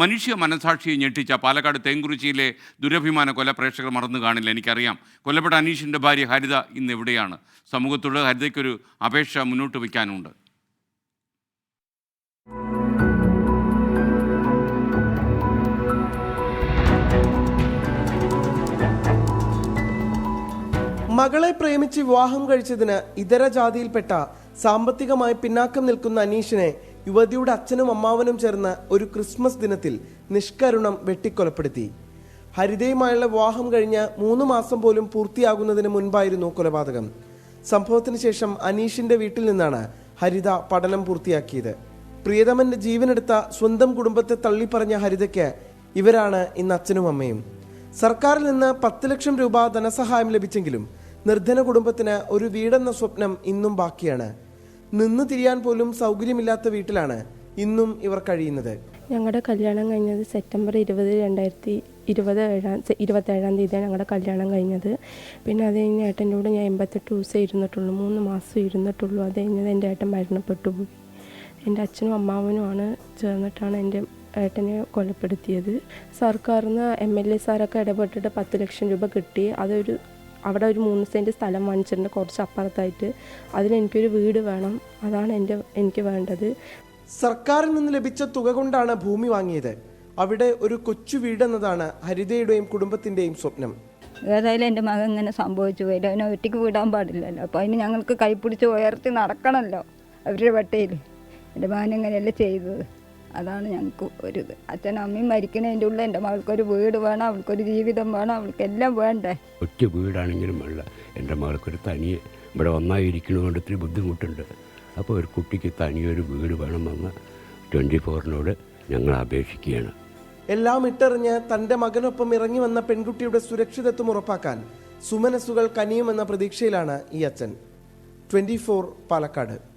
മനുഷ്യ മനസാക്ഷിയെ ഞെട്ടിച്ച പാലക്കാട് തേങ്കുറിച്ചിയിലെ ദുരഭിമാന കൊല പ്രേക്ഷകർ മറന്നു കാണില്ല. എനിക്കറിയാം. കൊല്ലപ്പെട്ട അനീഷിന്റെ ഭാര്യ ഹരിത ഇന്ന് എവിടെയാണ്? സമൂഹത്തോട് ഹരിതയ്ക്കൊരു അപേക്ഷ മുന്നോട്ട് വയ്ക്കാനുണ്ട്. മകളെ പ്രേമിച്ച് വിവാഹം കഴിച്ചതിന് ഇതര ജാതിയിൽപ്പെട്ട സാമ്പത്തികമായി പിന്നാക്കം നിൽക്കുന്ന അനീഷിനെ യുവതിയുടെ അച്ഛനും അമ്മാവനും ചേർന്ന് ഒരു ക്രിസ്മസ് ദിനത്തിൽ നിഷ്കരുണം വെട്ടിക്കൊലപ്പെടുത്തി. ഹരിതയുമായുള്ള വിവാഹം കഴിഞ്ഞ് മൂന്ന് മാസം പോലും പൂർത്തിയാകുന്നതിന് മുൻപായിരുന്നു കൊലപാതകം. സംഭവത്തിന് ശേഷം അനീഷിന്റെ വീട്ടിൽ നിന്നാണ് ഹരിത പഠനം പൂർത്തിയാക്കിയത്. പ്രിയതമന്റെ ജീവനെടുത്ത സ്വന്തം കുടുംബത്തെ തള്ളിപ്പറഞ്ഞ ഹരിതയ്ക്ക് ഇവരാണ് ഇന്ന് അച്ഛനും അമ്മയും. സർക്കാരിൽ നിന്ന് പത്ത് ലക്ഷം രൂപ ധനസഹായം ലഭിച്ചെങ്കിലും നിർധന കുടുംബത്തിന് ഒരു വീടെന്ന സ്വപ്നം ഇന്നും ബാക്കിയാണ്. നിന്ന് തിരിയാൻ പോലും സൗകര്യമില്ലാത്ത വീട്ടിലാണ് ഇന്നും ഇവർ കഴിയുന്നത്. ഞങ്ങളുടെ കല്യാണം കഴിഞ്ഞത് സെപ്റ്റംബർ ഇരുപത് രണ്ടായിരത്തി ഇരുപത് ഏഴാം ഇരുപത്തേഴാം തീയതിയാണ് ഞങ്ങളുടെ കല്യാണം കഴിഞ്ഞത്. പിന്നെ അത് കഴിഞ്ഞ് ഏട്ടന്റെ കൂടെ ഞാൻ എൺപത്തെട്ട് ദിവസം ഇരുന്നിട്ടുള്ളൂ മൂന്ന് മാസം ഇരുന്നിട്ടുള്ളൂ. അത് കഴിഞ്ഞത് എന്റെ ഏട്ടൻ മരണപ്പെട്ടു പോയി. എന്റെ അച്ഛനും അമ്മാവനുമാണ് ചേർന്നിട്ടാണ് എന്റെ ഏട്ടനെ കൊലപ്പെടുത്തിയത്. സർക്കാരിൽ നിന്ന് എം എൽ എ സാറൊക്കെ ഇടപെട്ടിട്ട് പത്ത് ലക്ഷം രൂപ കിട്ടി. അതൊരു അവിടെ ഒരു മൂന്ന് സെന്റ് സ്ഥലം വാങ്ങിച്ചിട്ടുണ്ട് കുറച്ച് അപ്പുറത്തായിട്ട്. അതിലെനിക്കൊരു വീട് വേണം. അതാണ് എന്റെ എനിക്ക് വേണ്ടത്. സർക്കാരിൽ നിന്ന് ലഭിച്ച തുക കൊണ്ടാണ് ഭൂമി വാങ്ങിയത്. അവിടെ ഒരു കൊച്ചു വീടെന്നതാണ് ഹരിതയുടെയും കുടുംബത്തിന്റെയും സ്വപ്നം. ഏതായാലും എന്റെ മകൻ ഇങ്ങനെ സംഭവിച്ചു പോയില്ല അവനെ ഒറ്റയ്ക്ക് വിടാൻ പാടില്ലല്ലോ. അപ്പോൾ അതിന് ഞങ്ങൾക്ക് കൈപ്പിടിച്ച് ഉയർത്തി നടക്കണമല്ലോ അവരുടെ വട്ടയിൽ എന്റെ മകൻ ഇങ്ങനെയല്ല ചെയ്തത്. അതാണ് ഞങ്ങൾക്ക് ഒരു ഇത്. അച്ഛനും അമ്മയും മരിക്കണതിന്റെ ഉള്ളിൽ എന്റെ മകൾക്കൊരു വീട് വേണം അവൾക്കൊരു ജീവിതം വേണം അവൾക്ക് എല്ലാം വേണ്ടേ? ഒറ്റ വീടാണെങ്കിലും വേണ്ട. എന്റെ മകൾക്കൊരു തനിയെ ഇവിടെ ഒന്നായി ഇരിക്കണതുകൊണ്ട് ഇത്തിരി ബുദ്ധിമുട്ടുണ്ട്. അപ്പോൾ ഒരു കുട്ടിക്ക് തനിയൊരു വീട് വേണമെന്ന് ട്വന്റി ഫോറിനോട് ഞങ്ങൾ അപേക്ഷിക്കുകയാണ്. എല്ലാം ഇട്ടറിഞ്ഞ് തന്റെ മകനൊപ്പം ഇറങ്ങി വന്ന പെൺകുട്ടിയുടെ സുരക്ഷിതത്വം ഉറപ്പാക്കാൻ സുമനസ്സുകൾ കനിയുമെന്ന പ്രതീക്ഷയിലാണ് ഈ അച്ഛൻ. ട്വന്റി പാലക്കാട്.